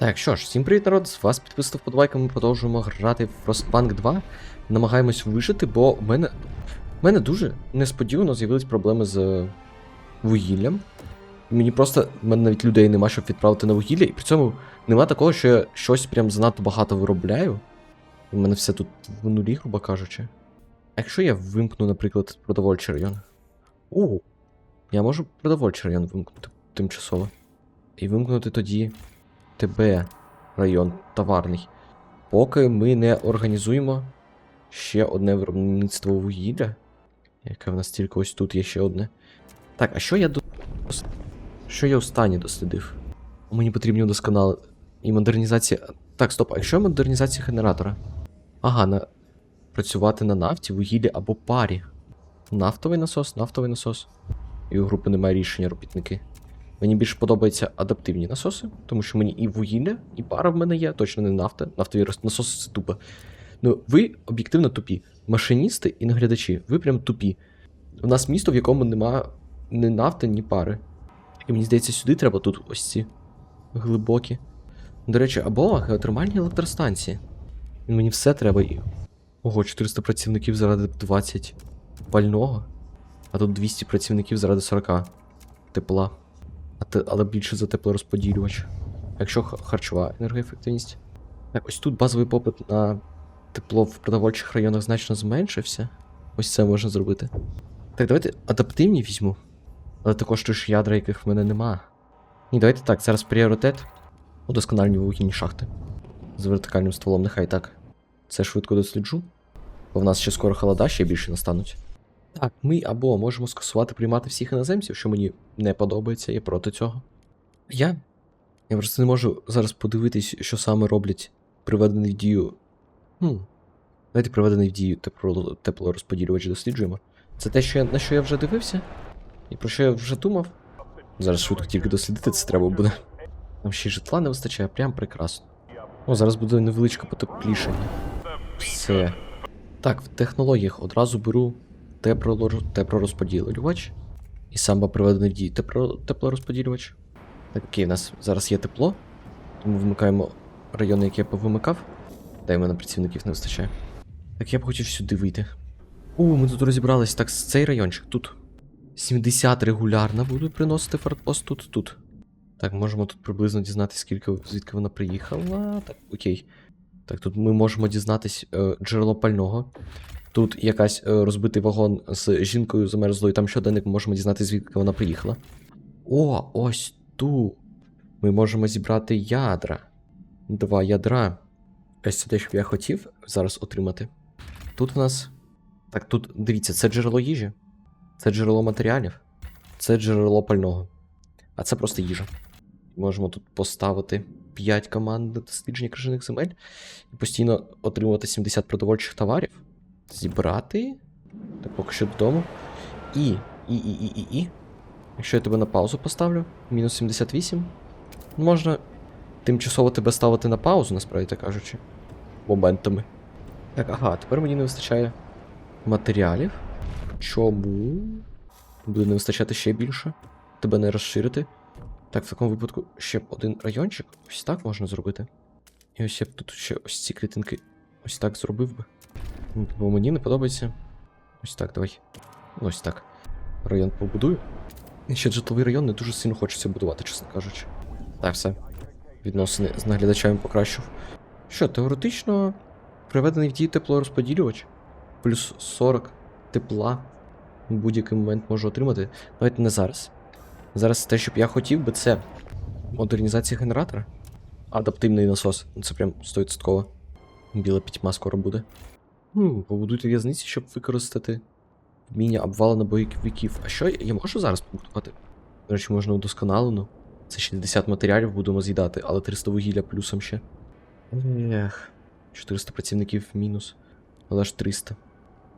Так, що ж, всім привіт, народ, з вас підписав подобайка, ми продовжуємо грати в Frostpunk 2. Намагаємось вижити, бо в мене. В мене дуже несподівано з'явились проблеми з е, вугіллям. Мені просто в мене навіть людей нема, щоб відправити на вугілля, і при цьому нема такого, що я щось прям занадто багато виробляю. У мене все тут в нулі, грубо кажучи. Якщо я вимкну, наприклад, продовольчий район. О, я можу продовольчий район вимкнути тимчасово. І вимкнути тоді ТБ район товарний. Поки ми не організуємо ще одне виробництво вугілля. Яке в нас тільки ось тут є ще одне. Так, а що я до. Що я останнє дослідив? Мені потрібно досконало. І модернізація. Так, стоп, а якщо модернізація генератора? Ага, на... працювати на нафті, вугіллі або парі. Нафтовий насос, нафтовий насос. І у групи немає рішення робітники. Мені більше подобаються адаптивні насоси, тому що мені і вугілля, і пара в мене є, точно не нафта. Нафтові насоси це тупо. Ну, ви об'єктивно тупі. Машиністи і наглядачі, ви прям тупі. У нас місто, в якому нема ні нафти, ні пари. І мені здається, сюди треба тут ось ці глибокі. До речі, або геотермальні електростанції. Мені все треба. Ого, 400 працівників заради 20 пального, а тут 200 працівників заради 40 тепла. Але більше за теплорозподілювач. Якщо харчова енергоефективність. Так, ось тут базовий попит на тепло в продовольчих районах значно зменшився. Ось це можна зробити. Так, давайте адаптивні візьму. Але також ж ядра, яких в мене нема. Ні, давайте так, зараз пріоритет. Удосконалені вугільні шахти. З вертикальним стволом, нехай так. Це швидко досліджу. Бо в нас ще скоро холода ще більше настануть. Так, ми або можемо скасувати приймати всіх іноземців, що мені не подобається, я проти цього. Я. Я просто не можу зараз подивитись, що саме роблять приведений в дію. Хм. Давайте приведений в дію тепло, теплорозподілювач досліджуємо. Це те, що я, на що я вже дивився? І про що я вже думав? Зараз швидко тільки дослідити це треба буде. Нам ще й житла не вистачає, прям прекрасно. О, зараз буде невеличке потеплішання. Все. Так, в технологіях одразу беру теплорозподілювач. І саме приведений в дію теплорозподілювач. Так, окей, у нас зараз є тепло. Тому вмикаємо райони, які я повимикав. Та й мене працівників не вистачає. Так, я б хотів сюди вийти. У, ми тут розібрались. Так, цей райончик тут. 70 регулярно буду приносити фортпост тут, тут. Так, можемо тут приблизно дізнатися, скільки звідки вона приїхала. Так, окей. Так, тут ми можемо дізнатись е, джерело пального. Тут якась е, розбитий вагон з жінкою замерзлою, там щоденник ми можемо дізнатися, звідки вона приїхала. О, ось ту. Ми можемо зібрати ядра. Два ядра. Ось це те, що я хотів зараз отримати. Тут в нас. Так, тут дивіться, це джерело їжі, це джерело матеріалів, це джерело пального. А це просто їжа. Можемо тут поставити 5 команд дослідження крижаних земель і постійно отримувати 70 продовольчих товарів. Зібрати. Так, поки що додому. І, і, і, і, і, і. Якщо я тебе на паузу поставлю, мінус 78. Можна тимчасово тебе ставити на паузу, насправді так кажучи. Моментами. Так, ага, тепер мені не вистачає матеріалів. Чому? Буде не вистачати ще більше. Тебе не розширити. Так, в такому випадку ще б один райончик. Ось так можна зробити. І ось я б тут ще ось ці клітинки ось так зробив би. Ну, Бо мені не подобається. Ось так, давай. Ну, Ось так. Район побудую. Ще житловий район не дуже сильно хочеться будувати, чесно кажучи. Так, все. Відносини з наглядачами покращив. Що, теоретично приведений в дію теплорозподілювач. Плюс 40 тепла в будь-який момент можу отримати. Давайте не зараз. Зараз те, що б я хотів би, це модернізація генератора. Адаптивний насос. Це прям 100%. Біла пітьма скоро буде. Хм, побудуйте в'язниці, щоб використати вміння обвалена бойовиків. А що я- можу зараз побудувати? До речі, можна удосконалену. Це 60 матеріалів будемо з'їдати, але 300 вугілля плюсом ще. Ех. 400 працівників мінус. Але ж 300.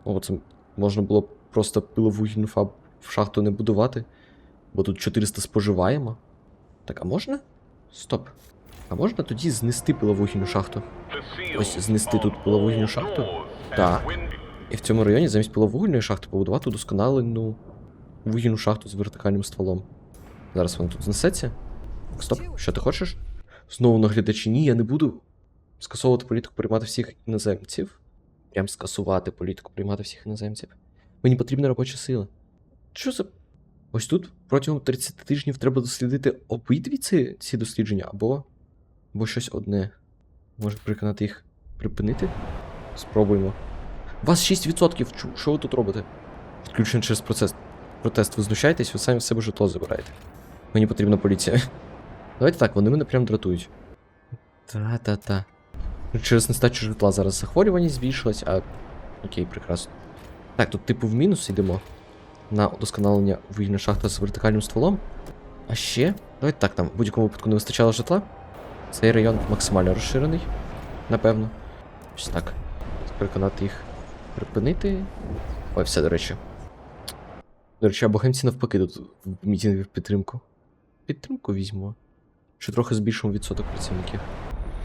О, це можна було просто пиловугільну фаб в шахту не будувати. Бо тут 400 споживаємо. Так, а можна? Стоп. А можна тоді знести пиловугільну шахту? Ось знести тут пиловугільну шахту? Так. І в цьому районі замість пиловугільної шахти побудувати удосконалену вугільну шахту з вертикальним стволом. Зараз вона тут знесеться. Стоп, що ти хочеш? Знову наглядачі. Ні, я не буду скасовувати політику приймати всіх іноземців. Прям скасувати політику приймати всіх іноземців. Мені потрібна робоча сила. Що за. Ось тут протягом 30 тижнів треба дослідити обидві ці, ці дослідження, або. або щось одне. Може приконати їх припинити? Спробуємо. У вас 6%. Чу- Що ви тут робите? Відключено через процес. Протест. Ви знущаєтесь, ви самі в себе житло забираєте. Мені потрібна поліція. Давайте так, вони мене прям дратують. Та-та-та. Через нестачу житла зараз захворюваність збільшилась, а. Окей, прекрасно. Так, тут типу в мінус йдемо. На удосконалення вугільна шахта з вертикальним стволом. А ще. Давайте так, там в будь-якому випадку не вистачало житла. Цей район максимально розширений, напевно. Ось так. Переконати їх припинити. Ой, все, до речі. До речі, а богемці навпаки тут в мітинги в підтримку. Підтримку візьму. Чи трохи збільшимо відсоток працівників.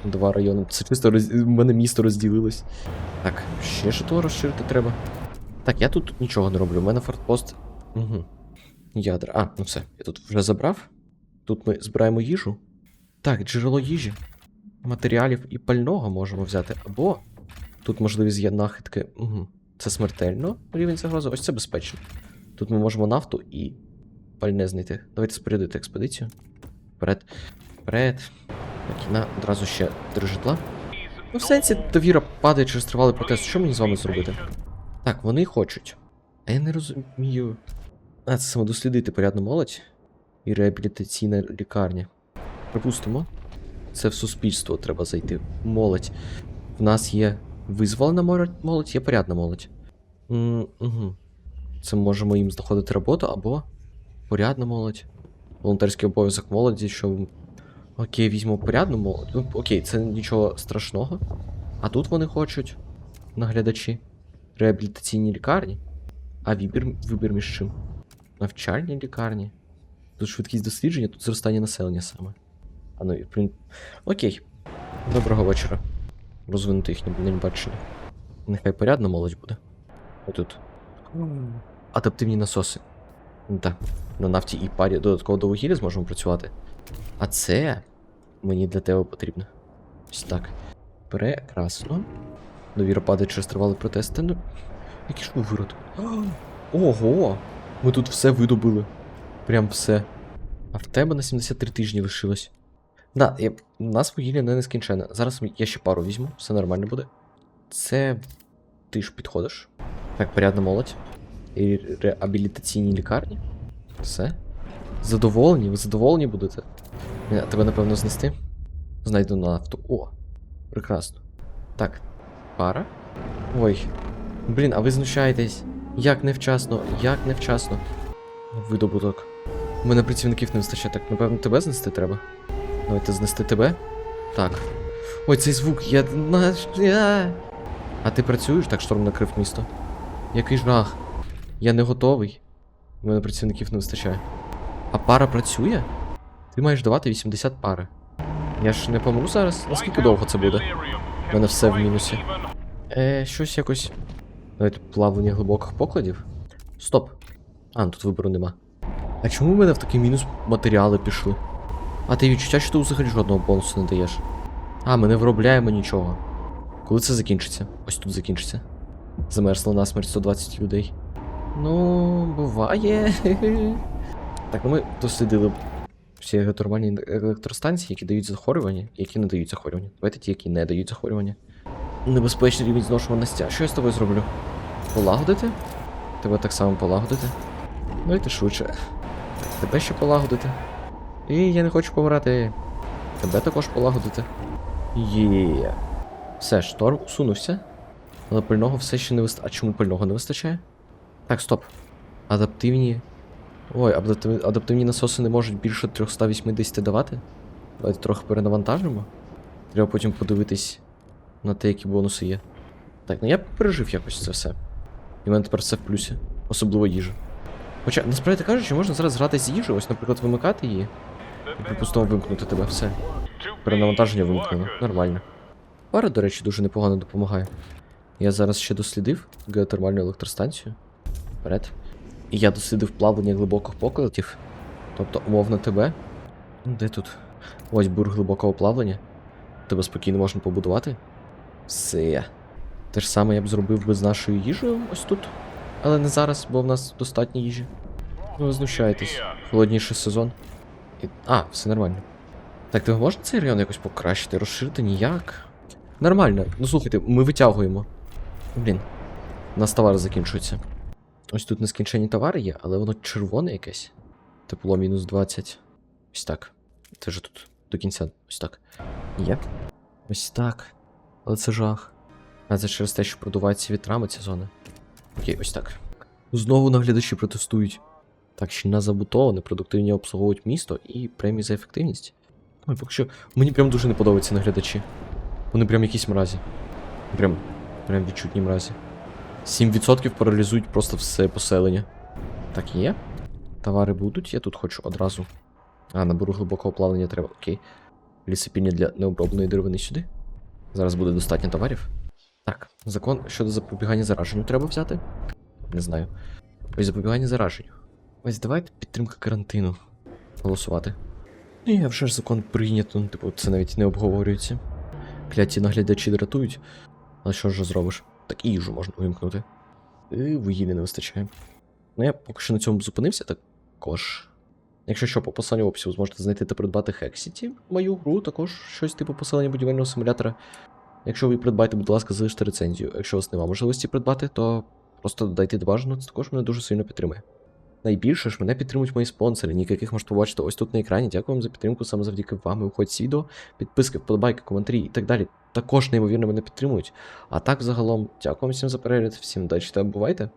Два райони. Це чисто роз... в мене місто розділилось. Так, ще житло розширити треба. Так, я тут нічого не роблю. У мене фортпост. Угу. Ядра. А, ну все, я тут вже забрав. Тут ми збираємо їжу. Так, джерело їжі. Матеріалів і пального можемо взяти. Або тут можливість є нахитки. Угу. Це смертельно рівень загрози. Ось це безпечно. Тут ми можемо нафту і пальне знайти. Давайте спорядити експедицію. Вперед. Вперед. Так, і на одразу ще три житла. Ну, в сенсі довіра падає через тривалий протест. Що мені з вами зробити? Так, вони хочуть. А я не розумію. А, це саме дослідити порядну молодь і реабілітаційна лікарня. Припустимо, це в суспільство треба зайти. Молодь. В нас є визволена молодь, молодь, є порядна молодь. М, угу. Це можемо їм знаходити роботу або порядна молодь. Волонтерський обов'язок молоді, що. Окей, візьмемо порядну молодь. Ну, окей, це нічого страшного. А тут вони хочуть наглядачі. Реабілітаційні лікарні. А вибір, вибір між чим? Навчальні лікарні. Тут швидкість дослідження, тут зростання населення саме. А ну, і, Окей. Доброго вечора. Розвинути їхнє день бачення. Нехай порядна молодь буде. Отут. Адаптивні насоси. Так. На нафті і парі додатково до вугілля зможемо працювати. А це мені для тебе потрібно. Ось так. Прекрасно. Довіра падає через тривалий протест. Та ну. Який ж ви вирод? Ого! Ми тут все видобили. Прям все. А в тебе на 73 тижні лишилось. Да, я, у нас вугілля не нескінченне. Зараз я ще пару візьму, все нормально буде. Це. Ти ж підходиш. Так, порядна молодь. І реабілітаційні лікарні. Все. Задоволені? Ви задоволені будете? Е, Тебе, напевно, знести? Знайду на нафту. О! Прекрасно. Так, пара. Ой. Блін, а ви знущаєтесь. Як невчасно, як невчасно. Видобуток. У мене працівників не вистачає, так напевно тебе знести треба. Давайте знести тебе. Так. Ой, цей звук, я. А ти працюєш, так шторм накрив місто. Який жах. Я не готовий. У мене працівників не вистачає. А пара працює? Ти маєш давати 80 пари. Я ж не помру зараз? Наскільки довго це буде? У мене все в мінусі. Е, щось якось. Давайте плавлення глибоких покладів. Стоп. А, ну тут вибору нема. А чому в мене в такий мінус матеріали пішли? А ти відчуття, що ти взагалі жодного бонусу не даєш. А, ми не виробляємо нічого. Коли це закінчиться? Ось тут закінчиться. Замерзло насмерть 120 людей. Ну, буває. Так, ну ми дослідили всі геотермальні електростанції, які дають захворювання, які не дають захворювання. Давайте ті, які не дають захворювання. Небезпечний рівень зношуваності. Що я з тобою зроблю? Полагодити? Тебе так само полагодити? Давайте швидше. Тебе ще полагодити. І я не хочу помирати. Тебе також полагодити. Є. Все, шторм усунувся. Але пального все ще не вистачає. А чому пального не вистачає? Так, стоп. Адаптивні. Ой, адаптивні, адаптивні насоси не можуть більше 380 давати. Давайте трохи перенавантажимо. Треба потім подивитись на те, які бонуси є. Так, ну я пережив якось це все. І в мене тепер все в плюсі. Особливо їжа. Хоча, насправді кажучи, можна зараз грати з їжею, ось, наприклад, вимикати її. Припустимо вимкнути тебе, все. Перенавантаження вимкнено. Нормально. Пара, до речі, дуже непогано допомагає. Я зараз ще дослідив геотермальну електростанцію. Вперед. І я дослідив плавлення глибоких покладів. Тобто, умовно тебе. Ну, Де тут? Ось бур глибокого плавлення. Тебе спокійно можна побудувати. Все. Те ж саме я б зробив би з нашою їжею ось тут. Але не зараз, бо в нас достатньо їжі. Ну, ви знущаєтесь. Холодніший сезон. І... А, все нормально. Так, ти можна цей район якось покращити, розширити ніяк? Нормально. Ну слухайте, ми витягуємо. Блін. У нас товари закінчуються. Ось тут нескінчені товари є, але воно червоне якесь. Тепло мінус 20. Ось так. Це ж тут до кінця. Ось так. Є. Ось так. Але це жах. А це через те, що продуваються вітрами ця зона. Окей, ось так. Знову наглядачі протестують. Так, щільна забутова, непродуктивні обслуговують місто і премії за ефективність. Ой, поки що. Мені прям дуже не подобаються наглядачі. Вони прям якісь мразі. Прям. Прям відчутні мразі. 7% паралізують просто все поселення. Так є. Товари будуть, я тут хочу одразу. А, набору глибокого плавлення треба. Окей. Лісопільня для необробленої деревини сюди. Зараз буде достатньо товарів. Так, закон щодо запобігання зараженню треба взяти. Не знаю. Ось запобігання зараженню. Ось давайте підтримка карантину. Голосувати. Ні, вже ж закон прийнято, ну, типу, це навіть не обговорюється. Кляті наглядачі дратують. Але що ж зробиш? Так і їжу можна увімкнути. І вугілля не вистачає. Ну я поки що на цьому зупинився також. Якщо що, по посиланню в описі зможете знайти та придбати Hexity, мою гру, також щось типу посилення будівельного симулятора. Якщо ви придбаєте, будь ласка, залиште рецензію. Якщо у вас немає можливості придбати, то просто додайте бажано, це також мене дуже сильно підтримує. Найбільше ж мене підтримують мої спонсори, яких можете побачити ось тут на екрані. Дякую вам за підтримку, саме завдяки вам і уходь відео, підписки, вподобайки, коментарі і так далі. Також неймовірно мене підтримують. А так, загалом, дякую всім за перегляд, всім удачі та бувайте!